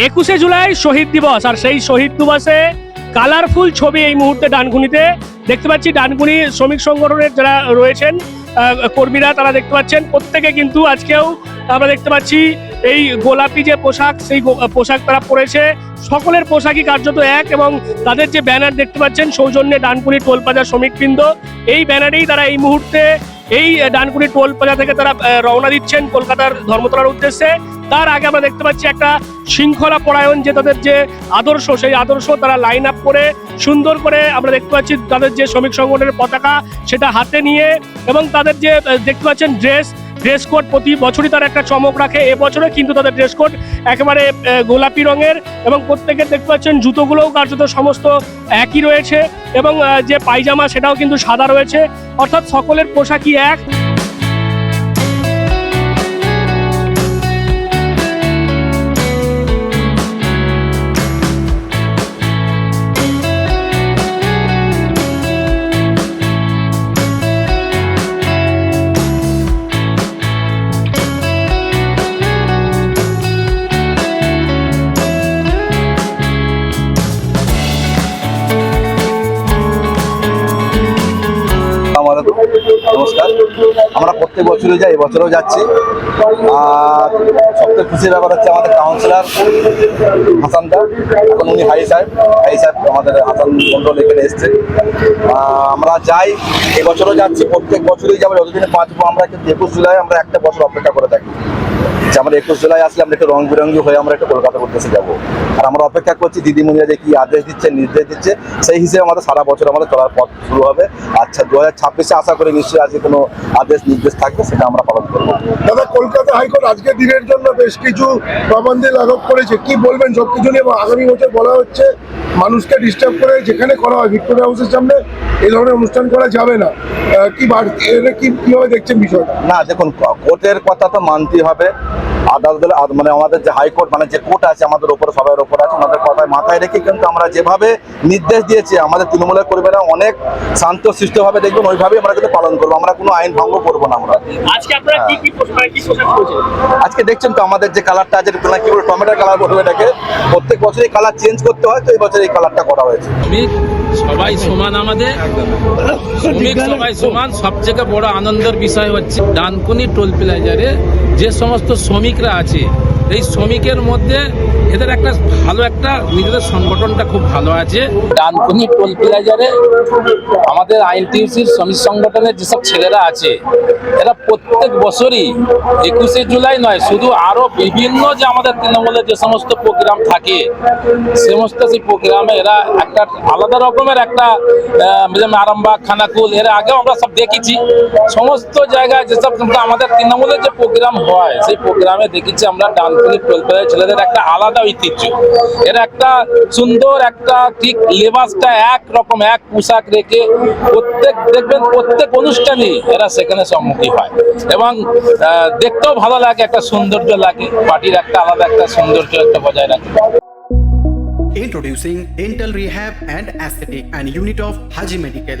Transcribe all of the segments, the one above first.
একুশে জুলাই শহীদ দিবস, আর সেই শহীদ দিবসে কালারফুল ছবি এই মুহূর্তে ডানকুনিতে দেখতে পাচ্ছি। ডানকুনি শ্রমিক সংগঠনের যারা রয়েছেন কর্মীরা, তারা দেখতে পাচ্ছেন। প্রত্যেকে কিন্তু আজকেও আমরা দেখতে পাচ্ছি এই গোলাপি যে পোশাক, সেই পোশাক তারা পরেছে। সকলের পোশাকই কার্যত এক এবং তাদের যে ব্যানার দেখতে পাচ্ছেন, সৌজন্যে ডানকুনি টোল প্লাজা শ্রমিকবৃন্দ, এই ব্যানারেই তারা এই মুহূর্তে এই ডানকুনি টোল প্লাজা থেকে তারা রওনা দিচ্ছেন কলকাতার ধর্মতলার উদ্দেশ্যে। তার আগে আমরা দেখতে পাচ্ছি একটা শৃঙ্খলা পরায়ণ যে তাদের যে আদর্শ, সেই আদর্শ তারা লাইন আপ করে, সুন্দর করে আমরা দেখতে পাচ্ছি তাদের যে শ্রমিক সংগঠনের পতাকা, সেটা হাতে নিয়ে এবং তাদের যে দেখতে পাচ্ছেন ড্রেস ড্রেস কোড প্রতি বছরই তারা একটা চমক রাখে এবছরে কিন্তু তাদের ড্রেস কোড একেবারে গোলাপি রঙের এবং প্রত্যেকের দেখতে পাচ্ছেন জুতোগুলোও কার্যত সমস্ত একই রয়েছে এবং যে পায়জামা সেটাও কিন্তু সাদা রয়েছে। অর্থাৎ সকলের পোশাকই এক। নমস্কার। আমরা প্রত্যেক বছরে যাই, এবছরও যাচ্ছি। আর সবথেকে খুশির ব্যাপার হচ্ছে আমাদের কাউন্সিলর হাসানদা এখন উনি হাই সাহেব। হাই সাহেব আমাদের হাসান মন্ডল এখানে এসছে। আমরা যাই, এবছরও যাচ্ছি। প্রত্যেক বছরই যাব। যতদিনে পাঁচবো আমরা কিন্তু একুশ জুলাই আমরা একটা বছর অপেক্ষা করে থাকি। যে আমরা একুশ জুলাই আসলে আমরা একটু রং বেরঙ্গি হয়ে আমরা একটু কলকাতার উদ্দেশ্যে যাব। আর আমরা অপেক্ষা করছি দিদিমণিরা যে কি আদেশ দিচ্ছে, নির্দেশ দিচ্ছে, সেই হিসেবে আমাদের সারা বছর আমাদের চলার পথ শুরু হবে। আচ্ছা দু হাজার ছাব্বিশে আশা করি নিশ্চয়ই আজকে কোনো আদেশ, নির্দেশ থাকবে, সেটা আমরা পালন করব। দাদা, কলকাতা হাইকোর্ট আজকের দিনের জন্য বেশ কিছু পাবন্দি লাঘব করেছে। কি বলবেন? সব কিছু নিয়ে আগামী বছর বলা হচ্ছে, মানুষকে ডিস্টার্ব করে যেখানে করা হয় ভিক্টোরিয়া হাউসের সামনে এই ধরনের অনুষ্ঠান করা যাবে না। কি কি কীভাবে দেখছেন বিষয়টা? না দেখুন কোর্টের কথা তো মানতেই হবে। আদালতের মানে আমাদের যে হাইকোর্ট মানে যে কোর্ট আছে আমাদের উপরে সবার উপর আছে ওনাদের কথায় মাথায় রেখে কিন্তু আমরা যেভাবে নির্দেশ দিয়েছি আমাদের তৃণমূলের কর্মীরা অনেক শান্ত সৃষ্টভাবে দেখবেন ওইভাবেই আমরা কিন্তু পালন করব। আমরা কোনো আইন ভঙ্গ করব না আমরা। আজকে আপনারা কি কি পোশাক মানে দেখছেন তো আমাদের যে কালারটা আছে এটা কি বলে টমেটো কালার বলব এটাকে। প্রত্যেক বছরই কালার চেঞ্জ করতে হয় তো এই বছর এই কালারটা করা হয়েছে। সবাই সমান আমাদের। শ্রমিক সবাই সমান। সবথেকে বড় আনন্দের বিষয় হচ্ছে ডানকুনি টোল প্লাজারে যে সমস্ত শ্রমিকরা আছে, এই শ্রমিকের মধ্যে এদের একটা ভালো একটা, নিজেদের সংগঠনটা খুব ভালো আছে। ডানকুনি টোল প্লাজারে আমাদের আইনটিউসির শ্রমিক সংগঠনের যেসব ছেলেরা আছে, এরা প্রত্যেক বছরই একুশে জুলাই নয়, শুধু আরও বিভিন্ন যে আমাদের তৃণমূলের যে সমস্ত প্রোগ্রাম থাকে, সমস্ত সেই প্রোগ্রামে এরা একটা আলাদা রকমের একটা যেমন আরামবাগ, খানাকুল, এর আগেও আমরা সব দেখেছি। সমস্ত জায়গায় যেসব আমাদের তৃণমূলের যে প্রোগ্রাম হয়। সেই প্রোগ্রামে দেখেছি আমরা ডানকুনি টোলপের ছেলেদের একটা আলাদা ঐতিহ্য। এরা একটা সুন্দর একটা ঠিক লেবাসটা এক রকম, এক পোশাক রেখে প্রত্যেক, দেখবেন প্রত্যেক অনুষ্ঠানে এরা সেখানে সম্মুখী হয়। এবং দেখতেও ভালো লাগে, একটা সৌন্দর্য লাগে, পার্টির একটা আলাদা একটা সৌন্দর্য একটা বজায় রাখে। Introducing Dental Rehab and Aesthetic and Unit of Haji Medical.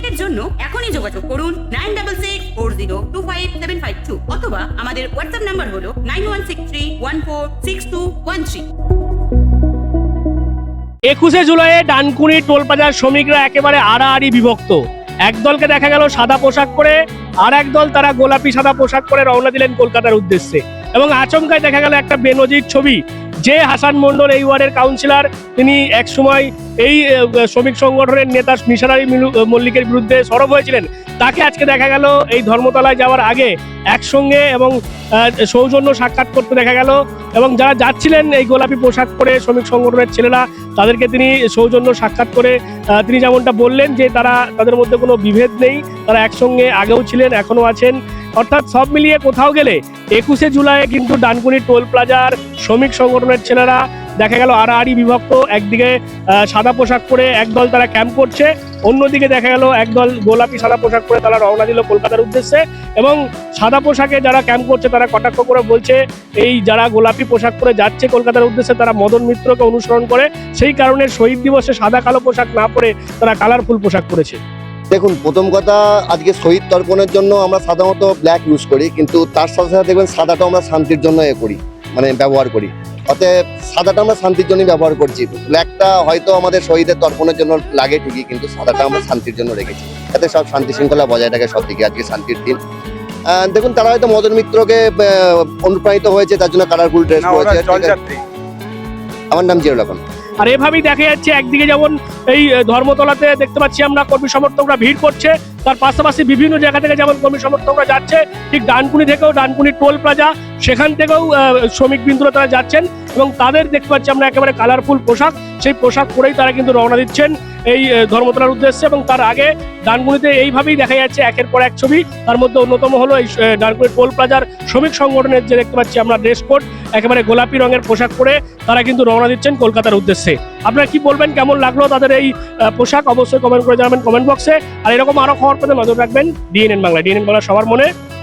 অ্যাপয়েন্টমেন্টের জন্য এখনই যোগাযোগ করুন nine double six four zero two five seven five two অথবা আমাদের হোয়াটসঅ্যাপ নাম্বার হলো nine one six three one four six two one three. একুশে জুলাইয়ে ডানকুনি টোলপ্লাজার শ্রমিকরা একেবারে আড়াআড়ি বিভক্ত। একদলকে দেখা গেল সাদা পোশাক পরে, আর একদল তারা গোলাপি সাদা পোশাক পরে রওনা দিলেন কলকাতার উদ্দেশ্যে। এবং আচমকায় দেখা গেল একটা বেনজির ছবি যে হাসান মন্ডল এই ওয়ার্ডের কাউন্সিলর তিনি একসময় এই শ্রমিক সংগঠনের নেতা নিশার আলী মল্লিকের বিরুদ্ধে সরব হয়েছিলেন। তাকে আজকে দেখা গেল এই ধর্মতলায় যাওয়ার আগে একসঙ্গে এবং সৌজন্য সাক্ষাৎ করতে দেখা গেল এবং যারা যাচ্ছিলেন এই গোলাপি পোশাক পরে শ্রমিক সংগঠনের ছেলেরা, তাদেরকে তিনি সৌজন্য সাক্ষাৎ করে তিনি যেমনটা বললেন যে তারা, তাদের মধ্যে কোনো বিভেদ নেই, তারা একসঙ্গে আগেও ছিলেন, এখনও আছেন। অর্থাৎ সব মিলিয়ে কোথাও গেলে একুশে জুলাই কিন্তু ডানকুনি টোল প্লাজার শ্রমিক সংগঠনের ছেলেরা দেখা গেল আড়াআড়ি বিভক্ত, একদিকে সাদা পোশাক পরে একদল তারা ক্যাম্প করছে, অন্যদিকে দেখা গেল একদল গোলাপি সাদা পোশাক পরে তারা রওনা দিল কলকাতার উদ্দেশ্যে এবং সাদা পোশাকে যারা ক্যাম্প করছে তারা কটাক্ষ করে বলছে, এই যারা গোলাপি পোশাক পরে যাচ্ছে কলকাতার উদ্দেশ্যে তারা মদন মিত্রকে অনুসরণ করে, সেই কারণে শহীদ দিবসে সাদা কালো পোশাক না পরে তারা কালারফুল পোশাক পরেছে। দেখুন প্রথম কথা আজকে শহীদ তর্পণের জন্য আমরা সাধারণত ব্ল্যাক ইউজ করি কিন্তু তার সাথে সাথে দেখবেন সাদাটা আমরা শান্তির জন্য এ করি মানে ব্যবহার করি। অতএব সাদাটা আমরা শান্তির জন্যই ব্যবহার করছি। ব্ল্যাকটা হয়তো আমাদের শহীদের তর্পণের জন্য লাগে ঠিকই কিন্তু সাদাটা আমরা শান্তির জন্য রেখেছি। যাতে সব শান্তি শৃঙ্খলা বজায় থাকে সব দিকে আজকে শান্তির দিন। দেখুন তারা হয়তো মদন মিত্রকে অনুপ্রাণিত হয়েছে তার জন্য কালারফুল ড্রেস পরেছে। আমার নাম জিয়াউল আর এভাবেই দেখা যাচ্ছে, একদিকে যেমন এই ধর্মতলাতে দেখতে পাচ্ছি আমরা কর্মী সমর্থকরা ভিড় করছে, তার পাশাপাশি বিভিন্ন জায়গা থেকে যেমন কর্মী সমর্থকরা যাচ্ছে, ঠিক ডানকুনি থেকেও ডানকুনি টোল প্লাজা, সেখান থেকেও শ্রমিক বিন্দুরা তারা যাচ্ছেন এবং তাদের দেখতে পাচ্ছি আমরা একেবারে কালারফুল পোশাক, সেই পোশাক পরেই তারা কিন্তু রওনা দিচ্ছেন। এই ধর্মতলার উদ্দেশ্যে এবং তার আগে ডানকুনিতে এইভাবেই দেখা যাচ্ছে একের পর এক ছবি। তার মধ্যে অন্যতম হলো এই আহ, ডানকুনি টোল প্লাজার শ্রমিক সংগঠনের যে দেখতে পাচ্ছি আমরা ড্রেস কোড একেবারে গোলাপি রঙের পোশাক পরে তারা কিন্তু রওনা দিচ্ছেন কলকাতার উদ্দেশ্যে। আপনারা কি বলবেন? কেমন লাগল তাদের এই পোশাক? অবশ্যই কমেন্ট করে জানাবেন কমেন্ট বক্সে। আর এরকম আরও খবর পেতে নজর রাখবেন ডিএনএন বাংলা। ডিএনএন বাংলা সবার মনে।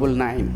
double nine